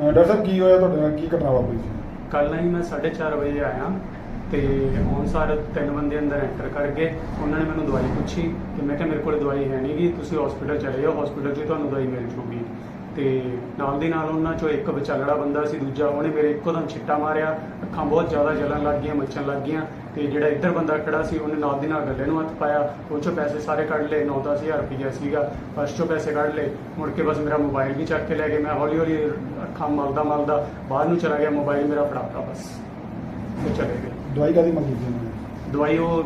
Doctor ਸਾਹਿਬ, ਕੀ ਹੋਇਆ ਤੁਹਾਡੇ ਨਾਲ? ਕੀ ਘਟਨਾ ਵਾਪਰੀ ਸੀ? ਕੱਲ ਨਹੀਂ ਮੈਂ 4:30 ਵਜੇ ਆਇਆ ਤੇ ਹੁਣ ਸਾਰ ਤਿੰਨ ਬੰਦੇ ਅੰਦਰ ਐਂਟਰ ਕਰ ਗਏ। ਉਹਨਾਂ ਨੇ ਮੈਨੂੰ ਦਵਾਈ ਪੁੱਛੀ ਕਿ ਮੈਂ ਕਿਹਾ ਮੇਰੇ ਕੋਲ ਦਵਾਈ ਹੈ ਨਹੀਂਗੀ ਤੁਸੀਂ ਹਸਪੀਟਲ ਚਲੇ ਜਾਓ। ਹਸਪੀਟਲ 'ਚ ਹੀ ਤੁਹਾਨੂੰ ਦਵਾਈ ਮਿਲ ਜੂਗੀ। ਤੇ ਨਾਲ ਦੀ ਨਾਲ ਉਹਨਾਂ 'ਚੋਂ ਇੱਕ ਵਿਚਾਲੜਾ ਬੰਦਾ ਸੀ ਦੂਜਾ ਉਹਨੇ ਮੇਰੇ ਇੱਕੋ ਦਮ ਛਿੱਟਾ ਮਾਰਿਆ ਅੱਖਾਂ ਬਹੁਤ ਜ਼ਿਆਦਾ ਜਲਣ ਲੱਗ ਗਈਆਂ ਮੱਚਣ ਲੱਗ ਗਈਆਂ ਤੇ ਜਿਹੜਾ ਇੱਧਰ ਬੰਦਾ ਖੜਾ ਸੀ ਉਹਨੇ ਨਾਲ ਦੀ ਨਾਲ ਗੱਲੇ ਨੂੰ ਹੱਥ ਪਾਇਆ ਉਹ 'ਚੋਂ ਪੈਸੇ ਸਾਰੇ ਕੱਢ ਲਏ 9-10000 ਰੁਪਈਆ ਸੀਗਾ ਫਸਟ 'ਚੋਂ ਪੈਸੇ ਕੱਢ ਲਏ ਮੁੜ ਕੇ ਬਸ ਮੇਰਾ ਮੋਬਾਈਲ ਵੀ ਚੱਕ ਕੇ ਲੈ ਗਏ ਮੈਂ ਹੌਲੀ ਹੌਲੀ ਅੱਖਾਂ ਮਲਦਾ ਮਲਦਾ ਬਾਹਰ ਨੂੰ ਚਲਾ ਗਿਆ ਮੋਬਾਈਲ ਮੇਰਾ ਫੜਾਤਾ ਬਸ ਤੇ ਚਲੇ ਗਏ। ਦਵਾਈ ਕਾਦੀ ਮੰਗੀ ਸੀ ਦਵਾਈ ਉਹ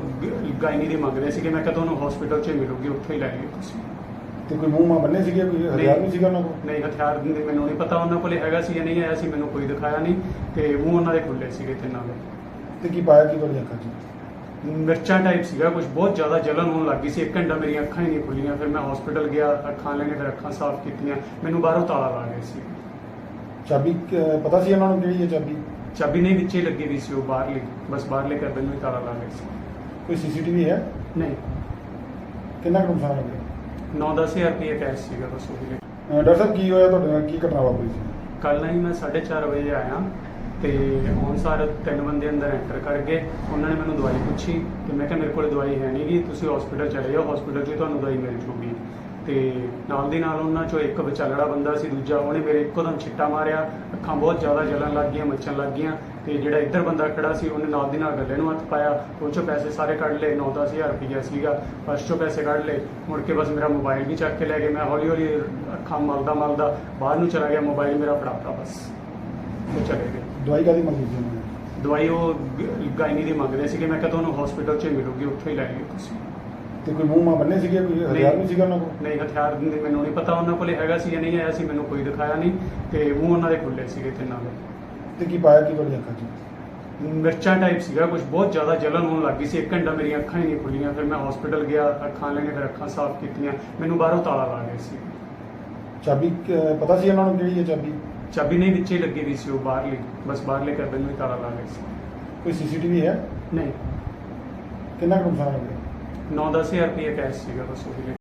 ਗਾਇਨੀ ਦੀ ਮੰਗਦੇ ਸੀਗੇ ਮੈਂ ਕਿਹਾ ਤੁਹਾਨੂੰ ਹਸਪੀਟਲ 'ਚ ਹੀ ਮਿਲੂਗੀ ਉੱਥੇ ਹੀ ਲੈ ਲਿਓ ਤੁਸੀਂ। ਤੇ ਕੋਈ ਮੂੰਹ ਮਾ ਬੰਨੇ ਸੀਗੇ ਕੋਈ ਹਥਿਆਰ ਵੀ ਸੀਗਾ ਉਹਨਾਂ ਕੋਲ? ਨਹੀਂ ਹਥਿਆਰ ਦੀ ਮੈਨੂੰ ਨਹੀਂ ਪਤਾ ਉਹਨਾਂ ਕੋਲੇ ਹੈਗਾ ਸੀ ਜਾਂ ਨਹੀਂ ਆਇਆ ਸੀ ਮੈਨੂੰ ਕੋਈ ਦਿਖਾਇਆ ਨਹੀਂ ਤੇ ਮੂੰਹ ਉਹਨਾਂ ਦੇ ਖੁੱਲੇ ਸੀਗੇ ਤਿੰਨਾਂ ਦੇ। ਤੇ ਕੀ ਪਾਇਆ ਕੀ ਤੁਹਾਡੀ ਅੱਖਾਂ 'ਚ? ਮਿਰਚਾਂ ਟਾਈਪ ਸੀਗਾ ਕੁਝ ਬਹੁਤ ਜ਼ਿਆਦਾ ਜਲਨ ਹੋਣ ਲੱਗੀ ਸੀ ਇੱਕ ਘੰਟਾ ਮੇਰੀਆਂ ਅੱਖਾਂ ਹੀ ਨਹੀਂ ਖੁੱਲੀਆਂ ਫਿਰ ਮੈਂ ਹਸਪੀਟਲ ਗਿਆ ਅੱਖਾਂ ਲੈਣੇ ਫਿਰ ਅੱਖਾਂ ਸਾਫ਼ ਕੀਤੀਆਂ ਮੈਨੂੰ ਬਾਹਰੋਂ ਤਾਲਾ ਲਾ ਗਏ ਸੀ। ਚਾਬੀ ਕ- ਪਤਾ ਸੀ ਉਹਨਾਂ ਨੂੰ ਕਿਹੜੀ ਹੈ ਚਾਬੀ? ਚਾਬੀ ਨਹੀਂ ਵਿੱਚੇ ਲੱਗੀ ਵੀ ਸੀ ਉਹ ਬਾਹਰਲੀ ਬਸ ਬਾਹਰਲੇ ਕੈਬਨ ਨੂੰ ਹੀ ਤਾਲਾ ਲਾ ਗਏ ਸੀ। ਕੋਈ ਸੀਸੀਟੀਵੀ ਹੈ? ਨਹੀਂ। ਕਿੰਨਾ ਕੁ ਨੁਕਸਾਨ ਹੋ ਗਿਆ? 9-10000 ਰੁਪਏ ਕੈਸ਼ ਸੀਗਾ ਬਸ ਉਹ ਵੀ। ਅਹ ਡਾਕਟਰ ਸਾਹਿਬ ਕੀ ਹੋਇਆ ਤੁਹਾਡੇ ਨਾਲ? ਕੀ ਘਟਨਾ ਵਾਪਰੀ ਸੀ? ਕੱਲ ਨਹੀਂ ਮੈਂ 4:30 ਵਜੇ ਆਇਆ ਤੇ ਹੁਣ ਸਾਰੇ ਤਿੰਨ ਬੰਦੇ ਅੰਦਰ ਐਂਟਰ ਕਰ ਗਏ। ਉਹਨਾਂ ਨੇ ਮੈਨੂੰ ਦਵਾਈ ਪੁੱਛੀ ਕਿ ਮੈਂ ਕਿਹਾ ਮੇਰੇ ਕੋਲ ਦਵਾਈ ਹੈ ਨਹੀਂਗੀ ਤੁਸੀਂ ਹਸਪੀਟਲ ਚਲੇ ਜਾਓ। ਹਸਪੀਟਲ 'ਚ ਹੀ ਤੁਹਾਨੂੰ ਦਵਾਈ ਮਿਲ ਜੂਗੀ। ਤੇ ਨਾਲ ਦੀ ਨਾਲ ਉਹਨਾਂ 'ਚੋਂ ਇੱਕ ਵਿਚਾਲੜਾ ਬੰਦਾ ਸੀ ਦੂਜਾ ਉਹਨੇ ਮੇਰੇ ਇੱਕੋ ਦਮ ਛਿੱਟਾ ਮਾਰਿਆ ਅੱਖਾਂ ਬਹੁਤ ਜ਼ਿਆਦਾ ਜਲਣ ਲੱਗ ਗਈਆਂ ਮੱਚਣ ਲੱਗ ਗਈਆਂ ਤੇ ਜਿਹੜਾ ਇੱਧਰ ਬੰਦਾ ਖੜਾ ਸੀ ਉਹਨੇ ਨਾਲ ਦੀ ਨਾਲ ਗੱਲੇ ਨੂੰ ਹੱਥ ਪਾਇਆ ਉਹ 'ਚੋਂ ਪੈਸੇ ਸਾਰੇ ਕੱਢ ਲਏ 9-10000 ਰੁਪਈਆ ਸੀਗਾ ਫਸਟ 'ਚੋਂ ਪੈਸੇ ਕੱਢ ਲਏ ਮੁੜ ਕੇ ਬਸ ਮੇਰਾ ਮੋਬਾਈਲ ਵੀ ਚੱਕ ਕੇ ਲੈ ਗਏ ਮੈਂ ਹੌਲੀ ਹੌਲੀ ਅੱਖਾਂ ਮਲਦਾ ਮਲਦਾ ਬਾਹਰ ਨੂੰ ਚਲਾ ਗਿਆ ਮੋਬਾਈਲ ਮੇਰਾ ਫੜਾਤਾ ਬਸ ਤੇ ਚਲੇ ਗਏ। ਦਵਾਈ ਕਾਦੀ ਮੰਗੀ ਸੀ ਦਵਾਈ ਉਹ ਗਾਇਨੀ ਦੀ ਮੰਗਦੇ ਸੀਗੇ ਮੈਂ ਕਿਹਾ ਤੁਹਾਨੂੰ ਹਸਪੀਟਲ 'ਚ ਮਿਲੂਗੀ ਉੱਥੇ ਹੀ ਲੈ ਲਿਓ ਤੁਸੀਂ। ਤੇ ਕੋਈ ਮੂੰਹ ਮਾ ਬੰਨੇ ਸੀਗੇ? ਕੋਈ ਹਥਿਆਰ ਵੀ ਸੀਗਾ ਉਹਨਾਂ ਕੋਲ? ਨਹੀਂ ਹਥਿਆਰ ਦੀ ਮੈਨੂੰ ਨਹੀਂ ਪਤਾ ਉਹਨਾਂ ਕੋਲੇ ਹੈਗਾ ਸੀ ਜਾਂ ਨਹੀਂ ਆਇਆ ਸੀ ਮੈਨੂੰ ਕੋਈ ਦਿਖਾਇਆ ਨਹੀਂ ਤੇ ਮੂੰਹ ਉਹਨਾਂ ਦੇ ਖੁੱਲੇ ਸੀਗੇ ਤਿੰਨਾਂ ਦੇ। ਤੇ ਕੀ ਪਾਇਆ ਕੀ ਤੁਹਾਡੀ ਅੱਖਾਂ 'ਚ? ਮਿਰਚਾਂ ਟਾਈਪ ਸੀਗਾ ਕੁਝ ਬਹੁਤ ਜ਼ਿਆਦਾ ਜਲਨ ਹੋਣ ਲੱਗੀ ਸੀ। ਇੱਕ ਘੰਟਾ ਮੇਰੀਆਂ ਅੱਖਾਂ ਹੀ ਨਹੀਂ ਖੁੱਲੀਆਂ ਫਿਰ ਮੈਂ ਹਸਪੀਟਲ ਗਿਆ ਅੱਖਾਂ ਲੈਣੇ ਫਿਰ ਅੱਖਾਂ ਸਾਫ਼ ਕੀਤੀਆਂ ਮੈਨੂੰ ਬਾਹਰੋਂ ਤਾਲਾ ਲਾ ਗਏ ਸੀ। ਚਾਬੀ ਕ- ਪਤਾ ਸੀ ਉਹਨਾਂ ਨੂੰ ਕਿਹੜੀ ਹੈ ਚਾਬੀ? ਚਾਬੀ ਨਹੀਂ ਵਿੱਚੇ ਲੱਗੀ ਵੀ ਸੀ ਉਹ ਬਾਹਰਲੀ ਬਸ ਬਾਹਰਲੇ ਕੈਬਨ ਨੂੰ ਹੀ ਤਾਲਾ ਲਾ ਗਏ ਸੀ। ਕੋਈ ਸੀਸੀਟੀਵੀ ਹੈ? ਨਹੀਂ। ਕਿੰਨਾ ਕੁ ਨੁਕਸਾਨ ਹੋ ਗਿਆ? 9-10000 ਰੁਪਏ ਕੈਸ਼ ਸੀਗਾ ਬਸ ਉਹਦੇ ਲਈ